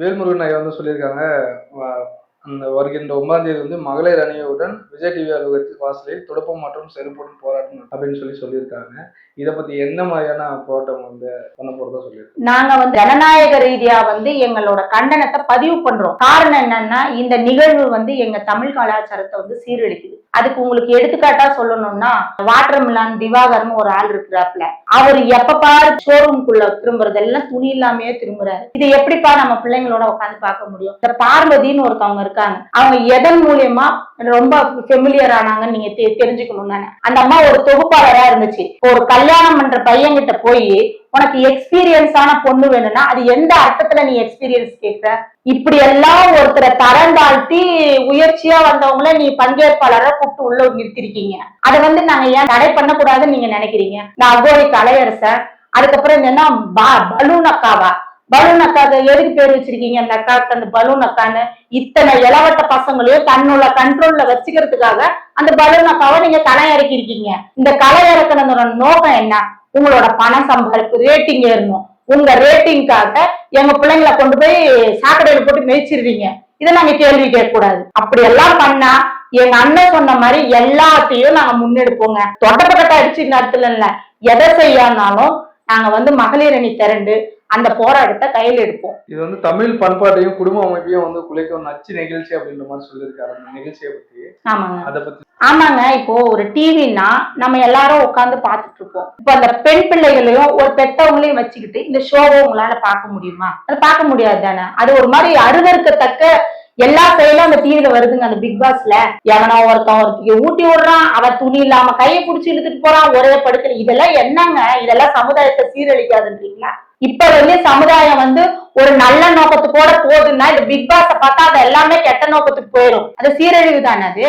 வேல்முருகன் ஐயா வந்து சொல்லியிருக்காங்க அந்த வருகின்ற ஒன்பதாம் தேதி வந்து மகளிர் அணியுடன் விஜய் டிவி அலுவலகத்தில் வாசலில் துடுப்பம் மற்றும் செருப்புடன் போராட்டம் அப்படின்னு சொல்லி சொல்லியிருக்காங்க. இதை பத்தி என்ன மாதிரியான போராட்டம் வந்து பண்ண போறதா சொல்லியிருக்கோம் நாங்க வந்து ஜனநாயக ரீதியா வந்து எங்களோட கண்டனத்தை பதிவு பண்றோம். காரணம் என்னன்னா இந்த நிகழ்வு வந்து எங்க தமிழ் கலாச்சாரத்தை வந்து சீரழிக்குது. அதுக்கு உங்களுக்கு எடுத்துக்காட்டா சொல்லணும்னா வாட்டர் மிலான் திவாகர்னு ஒரு ஆள் இருக்கிறாப்ல அவர் எப்ப பாரு ஷோரூம்குள்ள திரும்புறதெல்லாம் துணி இல்லாமயே திரும்புறாரு. இது எப்படிப்பா நம்ம பிள்ளைங்களோட உட்காந்து பார்க்க முடியும்? இந்த பார்வதின்னு ஒருத்தவங்க இருக்காங்க. அவங்க எதன் மூலியமா ரொம்ப ஃபெமிலியர் ஆனாங்கன்னு நீங்க தெ- தெரிஞ்சுக்கணும் தானே. அந்த அம்மா ஒரு தொகுப்பாளரா இருந்துச்சு. ஒரு கல்யாணம் பண்ற பையன்கிட்ட போய் உனக்கு எக்ஸ்பீரியன்ஸான பொண்ணு வேணும்னா அது எந்த அர்த்தத்துல நீ எக்ஸ்பீரியன்ஸ் கேட்கிற? இப்படி எல்லாம் ஒருத்தரை தரம் தாழ்த்தி உயர்ச்சியா வந்தவங்கள நீ பங்கேற்பாளரை கூப்பிட்டு உள்ள நிறுத்திருக்கீங்க. அதை வந்து நாங்க ஏன் தடை பண்ணக்கூடாதுன்னு நீங்க நினைக்கிறீங்க? நான் அகோரி கலையரசன் அதுக்கப்புறம் என்னன்னா பலூன் அக்காவா? பலூன் அக்காக்கு எதுக்கு பேர் வச்சிருக்கீங்க? அந்த அக்காவுக்கு அந்த பலூன் அக்கான்னு இத்தனை இளவட்ட பசங்களையும் தன்னோட கண்ட்ரோல்ல வச்சுக்கிறதுக்காக அந்த பலூன் அக்காவை நீங்க களை இறக்கிருக்கீங்க இந்த களை இறக்குனதோட நோக்கம் என்ன? உங்களோட பணம் சம்பாதிப்பு ரேட்டிங் ஏறணும். உங்க ரேட்டிங்காக எங்க பிள்ளைங்களை கொண்டு போய் சாக்கடையில போட்டு மேய்ச்சிருவீங்க. இதை நாங்க கேள்வி கேட்கக்கூடாது. அப்படி எல்லாம் பண்ணா எங்க அண்ணன் சொன்ன மாதிரி எல்லாத்தையும் நாங்க முன்னெடுப்போங்க. தொடப்பக்கட்ட அடிச்சு நேரத்துல இல்ல எதை செய்யானாலும் நாங்க வந்து மகளிர் அணி திரண்டு அந்த போராட்டத்தை கையில் எடுப்போம். இது வந்து தமிழ் பண்பாட்டையும் குடும்ப அமைப்பையும் வந்து குலைக்கும் நச்சு நிகழ்ச்சி அப்படின்ற மாதிரி சொல்லியிருக்காரு அந்த நிகழ்ச்சியை பத்தி. ஆமாங்க. அதை பத்தி ஆமாங்க. இப்போ ஒரு டிவினா நம்ம எல்லாரும் உட்காந்து பார்த்துட்டு இருப்போம் இப்போ அந்த பெண் பிள்ளைகளையும் ஒரு பெத்தவங்களையும் வச்சுக்கிட்டு இந்த ஷோவை உங்களால பார்க்க முடியுமா? அது பார்க்க முடியாது தானே? அது ஒரு மாதிரி அருவருக்கத்தக்க எல்லா செயலும் அந்த டிவில வருதுங்க அந்த பிக் பாஸ்ல எவனோ ஒருத்தன் ஒருத்திக்கு ஊட்டி விடுறான் அவ துணி இல்லாம கையை பிடிச்சி இழுத்துட்டு போறான் ஒரே படுக்கல இதெல்லாம் என்னங்க? இதெல்லாம் சமுதாயத்தை சீரழிக்காதுன்றீங்களா? இப்ப வந்து சமுதாயம் வந்து ஒரு நல்ல நோக்கத்துக்கூட போகுதுன்னா இந்த பிக் பாஸ பார்த்தா அது எல்லாமே கெட்ட நோக்கத்துக்கு போயிடும் அது சீரழிவு தானே அது?